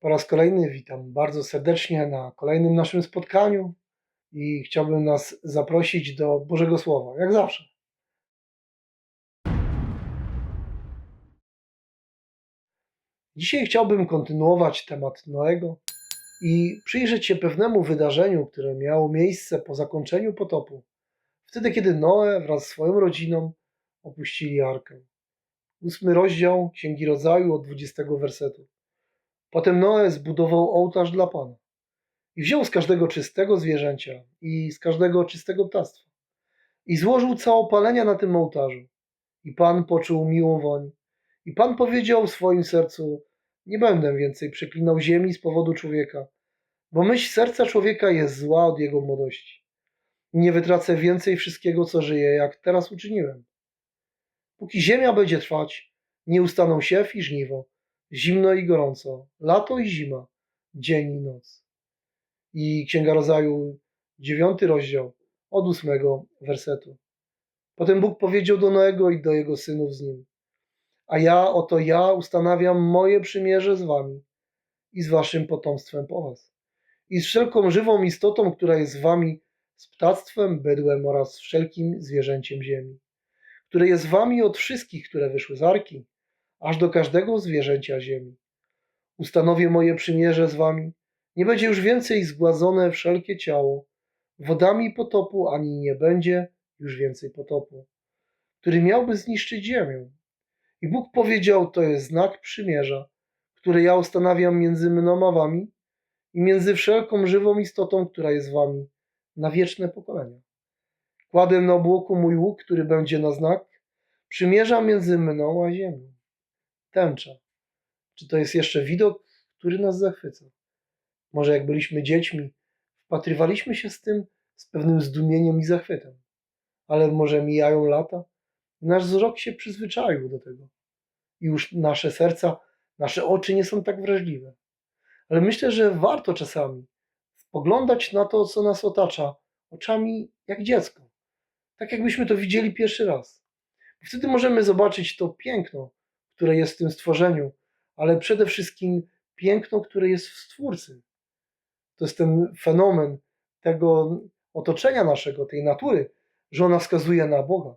Po raz kolejny witam bardzo serdecznie na kolejnym naszym spotkaniu i chciałbym nas zaprosić do Bożego Słowa, jak zawsze. Dzisiaj chciałbym kontynuować temat Noego i przyjrzeć się pewnemu wydarzeniu, które miało miejsce po zakończeniu potopu. Wtedy, kiedy Noe wraz z swoją rodziną opuścili arkę. Ósmy rozdział Księgi Rodzaju od 20 wersetu. Potem Noe zbudował ołtarz dla Pana i wziął z każdego czystego zwierzęcia i z każdego czystego ptactwa i złożył całopalenia na tym ołtarzu. I Pan poczuł miłą woń. I Pan powiedział w swoim sercu: Nie będę więcej przeklinał ziemi z powodu człowieka, bo myśl serca człowieka jest zła od jego młodości. Nie wytracę więcej wszystkiego, co żyje, jak teraz uczyniłem. Póki ziemia będzie trwać, nie ustaną siew i żniwo, zimno i gorąco, lato i zima, dzień i noc. I Księga Rodzaju, dziewiąty rozdział, od ósmego wersetu. Potem Bóg powiedział do Noego i do jego synów z nim: A ja, oto ja, ustanawiam moje przymierze z wami i z waszym potomstwem po was, i z wszelką żywą istotą, która jest z wami, z ptactwem, bydłem oraz wszelkim zwierzęciem ziemi, które jest wami od wszystkich, które wyszły z arki, aż do każdego zwierzęcia ziemi. Ustanowię moje przymierze z wami, nie będzie już więcej zgładzone wszelkie ciało, wodami potopu ani nie będzie już więcej potopu, który miałby zniszczyć ziemię. I Bóg powiedział: To jest znak przymierza, który ja ustanawiam między mną a wami i między wszelką żywą istotą, która jest wami, na wieczne pokolenia. Kładę na obłoku mój łuk, który będzie na znak, przymierza między mną a ziemią. Tęcza. Czy to jest jeszcze widok, który nas zachwyca? Może jak byliśmy dziećmi, wpatrywaliśmy się z tym z pewnym zdumieniem i zachwytem, ale może mijają lata nasz wzrok się przyzwyczaił do tego. I już nasze serca, nasze oczy nie są tak wrażliwe. Ale myślę, że warto czasami spoglądać na to, co nas otacza, oczami jak dziecko. Tak jakbyśmy to widzieli pierwszy raz. Wtedy możemy zobaczyć to piękno, które jest w tym stworzeniu, ale przede wszystkim piękno, które jest w Stwórcy. To jest ten fenomen tego otoczenia naszego, tej natury, że ona wskazuje na Boga.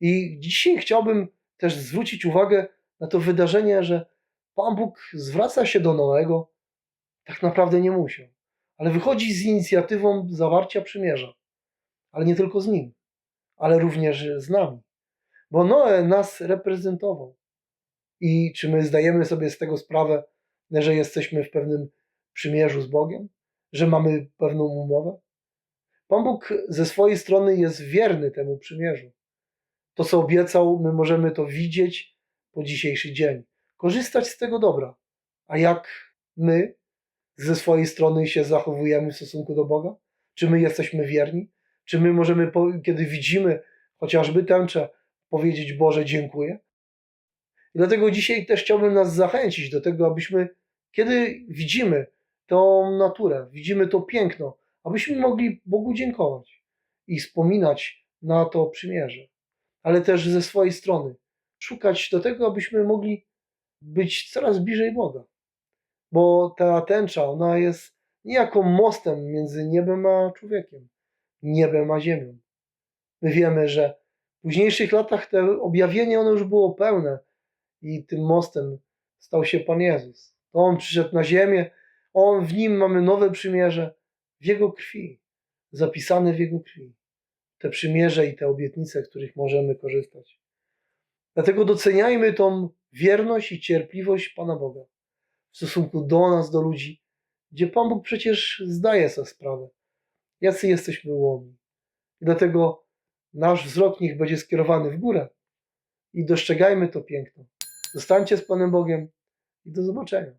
I dzisiaj chciałbym też zwrócić uwagę na to wydarzenie, że Pan Bóg zwraca się do Noego, tak naprawdę nie musiał, ale wychodzi z inicjatywą zawarcia przymierza. Ale nie tylko z nim, ale również z nami. Bo Noe nas reprezentował. I czy my zdajemy sobie z tego sprawę, że jesteśmy w pewnym przymierzu z Bogiem, że mamy pewną umowę? Pan Bóg ze swojej strony jest wierny temu przymierzu. To, co obiecał, my możemy to widzieć po dzisiejszy dzień, korzystać z tego dobra. A jak my ze swojej strony się zachowujemy w stosunku do Boga? Czy my jesteśmy wierni? Czy my możemy, kiedy widzimy chociażby tęczę, powiedzieć Boże, dziękuję? I dlatego dzisiaj też chciałbym nas zachęcić do tego, abyśmy, kiedy widzimy tą naturę, widzimy to piękno, abyśmy mogli Bogu dziękować i wspominać na to przymierze, ale też ze swojej strony szukać do tego, abyśmy mogli być coraz bliżej Boga. Bo ta tęcza, ona jest niejako mostem między niebem a człowiekiem, niebem a ziemią. My wiemy, że w późniejszych latach te objawienie ono już było pełne i tym mostem stał się Pan Jezus. To On przyszedł na ziemię, On w Nim mamy nowe przymierze, w Jego krwi, zapisane w Jego krwi. Te przymierze i te obietnice, których możemy korzystać. Dlatego doceniajmy tą wierność i cierpliwość Pana Boga w stosunku do nas, do ludzi, gdzie Pan Bóg przecież zdaje sobie sprawę, jacy jesteśmy ułomni. Dlatego nasz wzrok niech będzie skierowany w górę i dostrzegajmy to piękno. Zostańcie z Panem Bogiem i do zobaczenia.